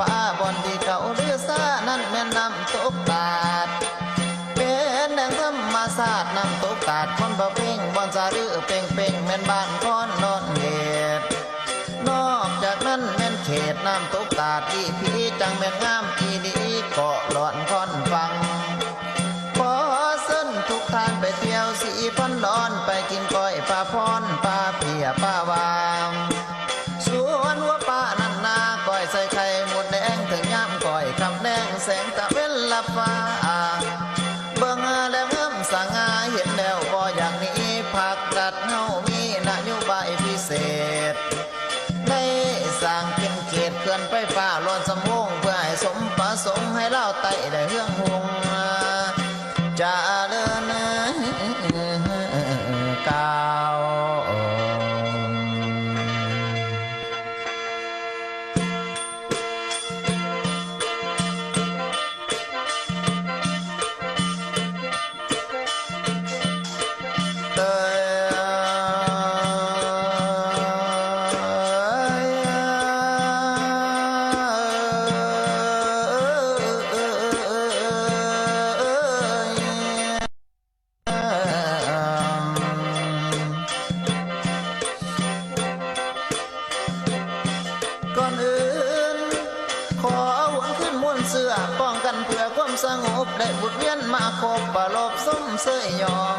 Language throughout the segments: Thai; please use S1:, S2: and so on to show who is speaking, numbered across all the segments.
S1: ป้าบอนที่เขาเรือซานั่นแม่น้ำตกตาด เป็นแดงธรรมศาสตร์น้ำตกตาดคนบ่เพ่งบอนซาเรือเป่งเป่งแม่นบ้านคอนนอนเหตุนอกจากนั้นแม่นเขตน้ำตกตาดที่พีจังแม่นงามที่นี้เกาะหลอนคอนฟัง ขอเส้นทุกทานไปเที่ยวสีพันดอนไป แสงตะเวนลับฟ้าเบิ่งแล้วเงิมสง่าเห็นแล้วบ่อย่างนี้ผักดัดเฮามีนโยบายพิเศษได้สร้างเป็นเขตเกินไปฟ้าล้อนสมงเพื่อให้สมประสงค์ให้เราไต่ได้เฮืองหง ความสงบได้บุตรเวียนมาคบปลอบส้มเสยยอง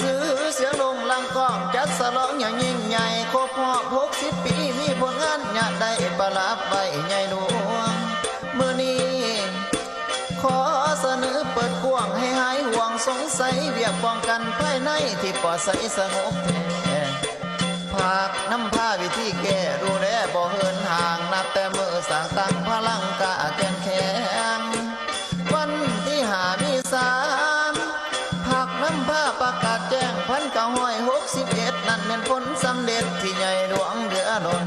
S1: ซื้อเสียงลงลังกองจัดสลองอย่างยิ่งใหญ่ครบรอบหกสิบปีมีผลงานอยากได้ประลับใบใหญ่หลวงมือนี้ขอเสนอเปิดกว้างให้หายห่วงสงสัยเวียกป้องกันภายในที่ปลอดใสสงบแท้ภาคน้ำผ้าวิธีแก้ดูแลบ่เหินห่างนับแต่มือสร้างตั้งพลังกะแกนแข็ นั่นเป็นผลสำเร็จที่ใหญ่หลวงเดือดน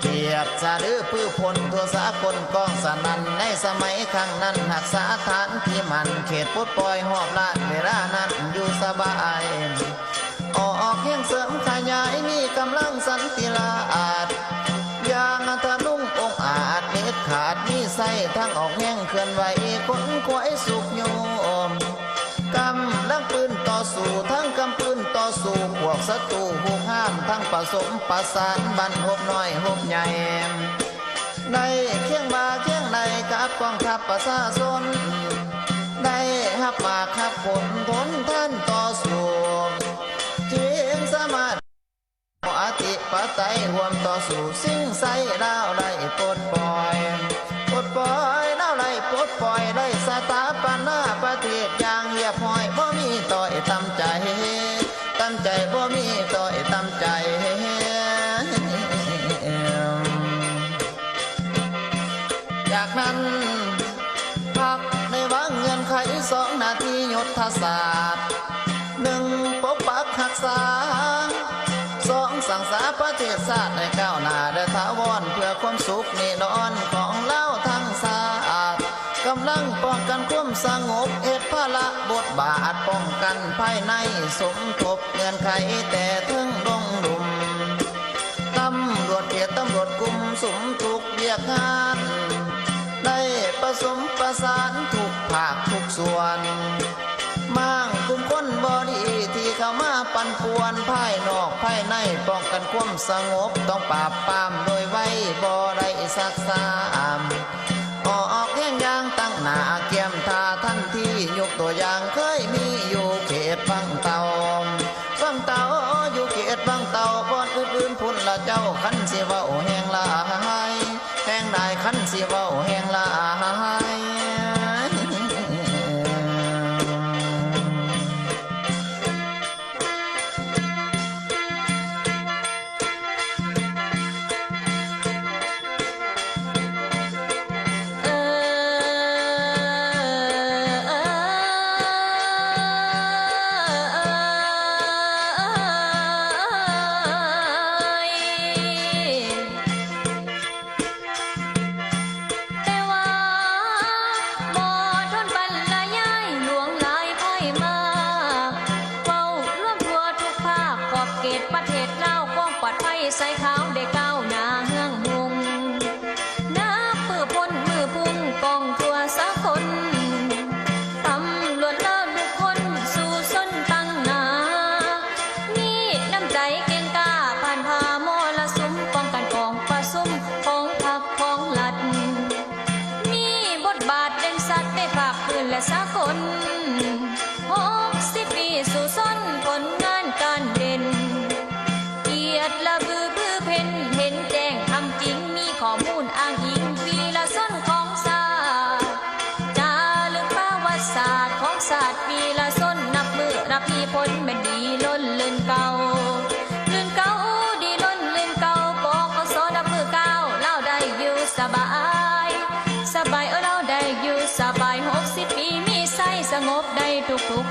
S1: เกียรติสาดือพื้พลทั่วสากลกองสนันในสมัยครั้งนั้นหักษาฐานที่มันเขตพุดปล่อยหอบลาดเวลานั้นอยู่สบายออกเฮียงเสริมขยายมีกำลังสันติลาอาจยางทะลุงองอาจเน็ดขาดมีไส้ทั้งออกแห้งเคลื่อนไหวคนขวายสุขโยม สู้พวกศัตรูหูห้ามทั้งผสมประสานบันหบน้อยหบใหญ่ ในเคียงบาเคียงในกับกองทัพประชาชนได้หับมาขับผลผลท่านต่อสู้เทียงสามารถอติปไตยรวมต่อสู่สิ่งใสดาวไล่ปลดปล่อยปลดปล่อยดาวไล่ปลดปล่อยได้สถาปนาประเทศอย่างเรียบห้อยบ่มีต่อยตำใจ ใจบ่มีต่อยตำใจจากนั้นพักในว่างเงื่อนไขสองนาทียุทธศาสตร์หนึ่งปกปักหักษาสองสั่งสาประเทศชาติในก้าวหน้าและถาเท้า สงบเอ็ดพละบทบาทป้องกันภายในสมทบเงื่อนไขแต่ถึงลงหลุมตำรวจเกียรตำรวจกุมสมทุกเรียกงาน ได้ประสมประสานทุกภาคทุกส่วนมั่งกลุ่มคนบอดีที่เข้ามาปั่นป่วนภายนอกภายในป้องกันความสงบต้องปราบปรามโดยไว้บ่ได้สักสา เจ้าขันสิว่าโอ้ย ปล ละส้นนับมือรับพี่พ้นม่นดีล้นเลื่นเก่าลื่น
S2: เก่าดีล้นลื่นเก่าปอกเอาสอนับมือเก้าเล่าได้อยู่สบาย สบายเออเล่าได้อยู่สบายหกสิบปีมีไส้สงบได้ทุกทุก